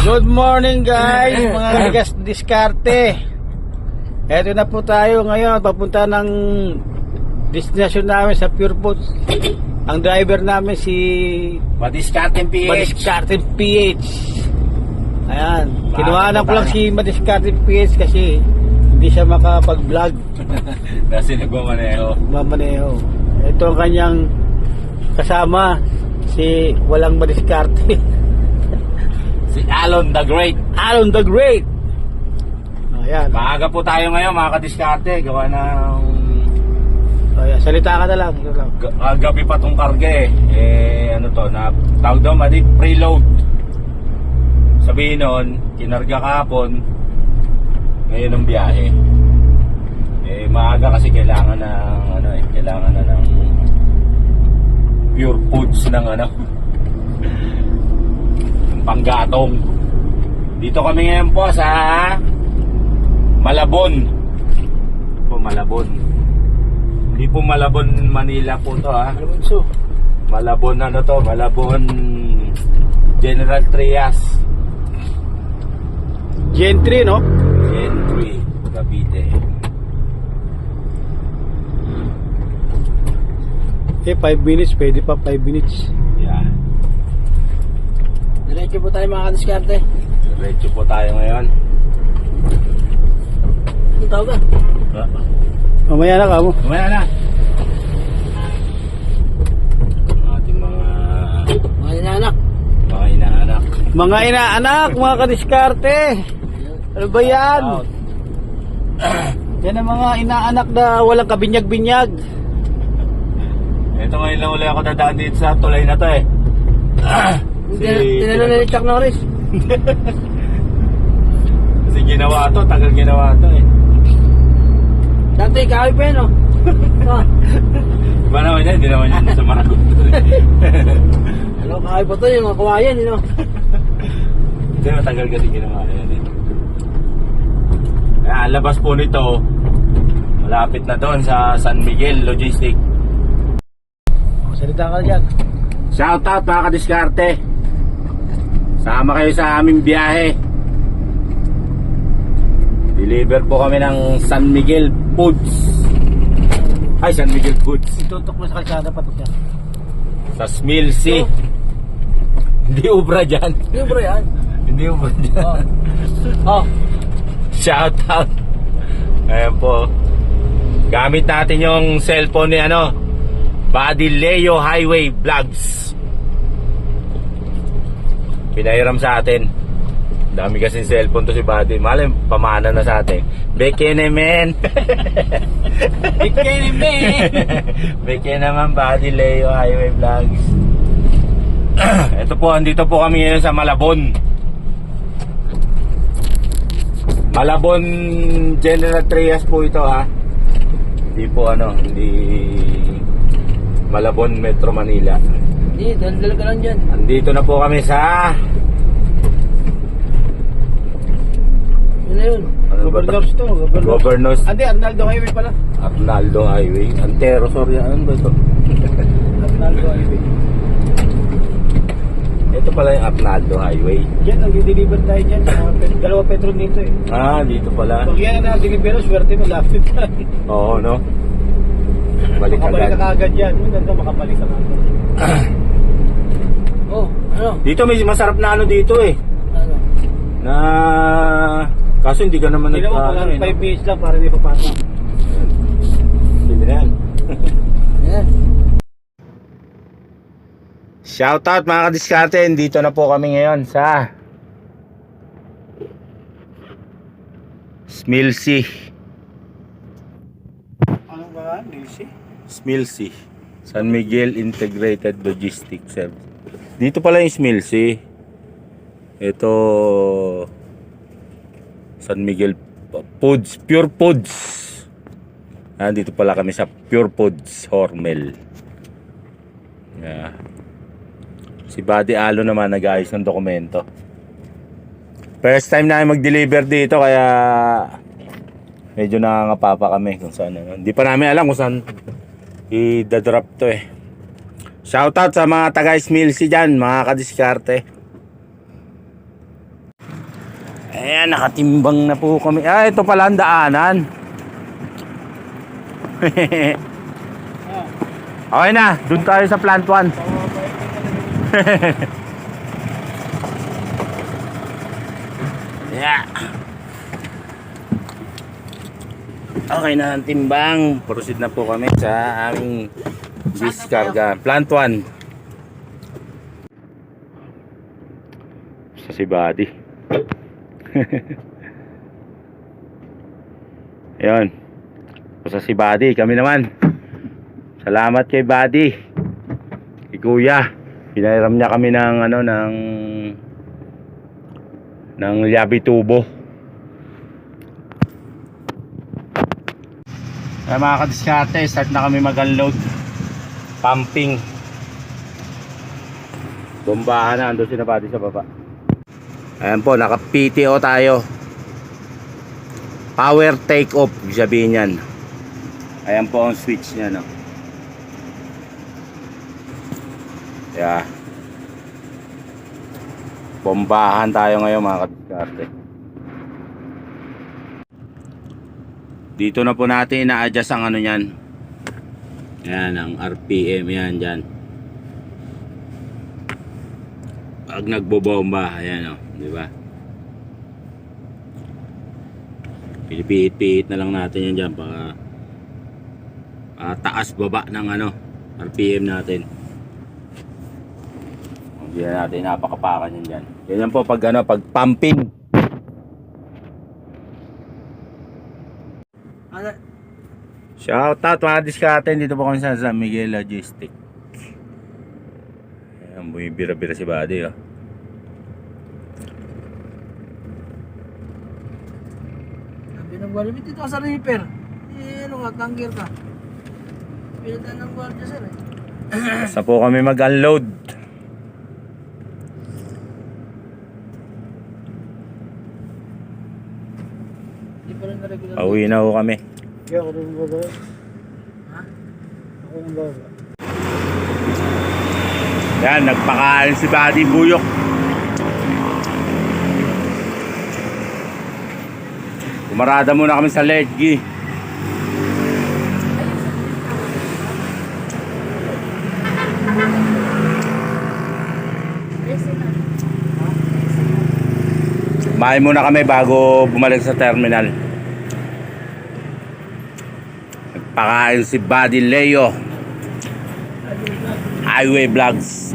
Good morning guys, mga ligas diskarte. Eto na po tayo ngayon, papunta ng destination namin sa Pure Foods. Ang driver namin si Madiscarte PH. Madiskarte PH. Ayan, kinuhanan ko lang si Madiskarte PH kasi hindi siya makapag-vlog, Kasi nagmamaneho. mamaneho. Ito ang kanyang kasama, si Walang Madiskarte. Alon the Great. Alon the Great. Ayan. Maaga po tayo ngayon mga kadiskarte. Gawa ng Ayan, salita ka na lang. G- ah, gabi pa tong karga eh. Eh ano to, na tawag daw madi preload. Sabihin nun, kinarga kahapon. Ngayon ang biyahe. Eh maaga kasi kailangan ng ano eh, kailangan na ng pure foods ng ano ng panggatong. Dito kami ngayon po sa Malabon. Po Malabon. Hindi po Malabon, Manila po to ha. Ano bunso? Malabon ano to, Malabon General Trias. Gentry, no? Entry, Cavite. Eh, 5 minutes. Pwede pa 5 minutes. Yeah. Diretso po tayo mga kadiskarte. Diretso po tayo ngayon. Ano tawag ka? Ah, Mamaya na ka mo. Mamaya na. Ang ating mga Mga inaanak. mga inaanak. Mga inaanak, mga kadiskarte. Ano ba yan? Yan ang mga inaanak na walang kabinyag-binyag. Ito ngayon lang uli ako dadaan dito sa tulay na to eh. si, Tinanong na ni Chuck Norris. si ginawa to, tagal ginawa to eh. Dati, kahoy pa yun, oh. Ah, Iba naman yan, hindi naman yan sa Maragot. Ano, kahoy pa to yung mga kawayan, you know? Hindi, matagal kasi ginawa yan eh. Kaya ang labas po nito, malapit na doon sa San Miguel Logistic. Salita ka dyan. Shout out mga kadiskarte. Sama kayo sa aming biyahe. Deliver po kami ng San Miguel Foods. Ay, San Miguel Foods. Itutok mo sa kalsada pa to siya. Sa Smilsy. Hindi ubra dyan. Yung bro yan. Hindi ubra dyan. Oh. Shout out. Ayan po. Gamit natin yung cellphone ni ano, Badileo Highway Vlogs. Pinahiram sa atin. Dami kasing cellphone to si Buddy. Malay, pamana na sa atin. Bekene men. Bikini man. Bekene naman Badileo Highway Vlogs. Ito po, andito po kami ngayon sa Malabon. Malabon General Trias po ito ha. Hindi po ano, hindi Malabon Metro Manila. Hindi, daldal ka lang dyan. Andito na po kami sa Yun na yun. Ano ba? Governors to. Governors. Governors Hindi, Arnaldo Highway pala. Arnaldo Highway. Antero, sorry, ano ba ito? Arnaldo Highway. Ito pala yung Arnaldo Highway. Yan, nag-deliver tayo dyan. Uh, dalawa petron dito eh. Ah, dito pala. Pag yan na deliver, swerte mo, lapit ka. Oo, no? Balik makabalik ka agad. yan. Maganda makabalik ka kagad. oh, ano? Dito may masarap na ano dito eh. Ano? Na kaso hindi ka naman Hindi nag- pala ano, eh, 5 minutes lang para hindi papasok. no? Sige na yan. Yan. Shoutout mga kadiskarte, dito na po kami ngayon sa Smilsy. Ano Nilsi? Smilsy. San Miguel Integrated Logistics Service. Dito pala yung Smilsy. Ito San Miguel Foods, Pure Foods. Ah, dito pala kami sa Pure Foods Hormel. Yeah. Si Buddy Alo naman nag-ayos ng dokumento. First time namin mag-deliver dito kaya medyo nakangapapa kami kung saan ano. Hindi pa namin alam kung saan i-drop to eh. Shoutout sa mga taga Smilsy dyan, mga kadiskarte. Ayan, nakatimbang na po kami. Ah, ito pala ang daanan. okay na, dun tayo sa plant 1. yeah. Okay na ang timbang. Proceed na po kami sa aming diskarga. Plant 1. Sa si Buddy. Ayun. Sa si Buddy, kami naman. Salamat kay Buddy. Kay Kuya. Pinairam niya kami ng ano ng ng Yabi Tubo. Ay mga kadiskarte, start na kami mag-unload. Pumping. Bombahan na, andun si Buddy sa baba. Ayan po, naka-PTO tayo. Power take off, sabihin yan. Ayan po ang switch niya, no. Yeah. Bombahan tayo ngayon mga kadiskarte. Dito na po natin ina-adjust ang ano niyan. Yan, ang RPM yan dyan. Pag nagbobomba, ayan o, di ba? Pinipihit-pihit na lang natin yan dyan para para taas baba ng ano, RPM natin. Hindi na natin napakapakan yan dyan. Ganyan po pag ano, pag pumping. Ano? Shout out mga diskarte dito po kami sa San Miguel Logistic. Ayan, bumibira-bira si Buddy oh. Sabi ng guardia, dito ka sa reaper. Eh, ano nga, tanggir ka. Pinatan ng guardia sir eh. Basta po kami mag-unload. Hindi pa rin na-regular. Pauwi na ho kami. Kaya ako rin baba. Ha? Ako rin baba. Yan, nagpakain si Buddy Buyok. Kumarada muna kami sa Ledgi. Kumain muna kami bago bumalik sa terminal. Nagpakain si Buddy Leo. Highway Vlogs.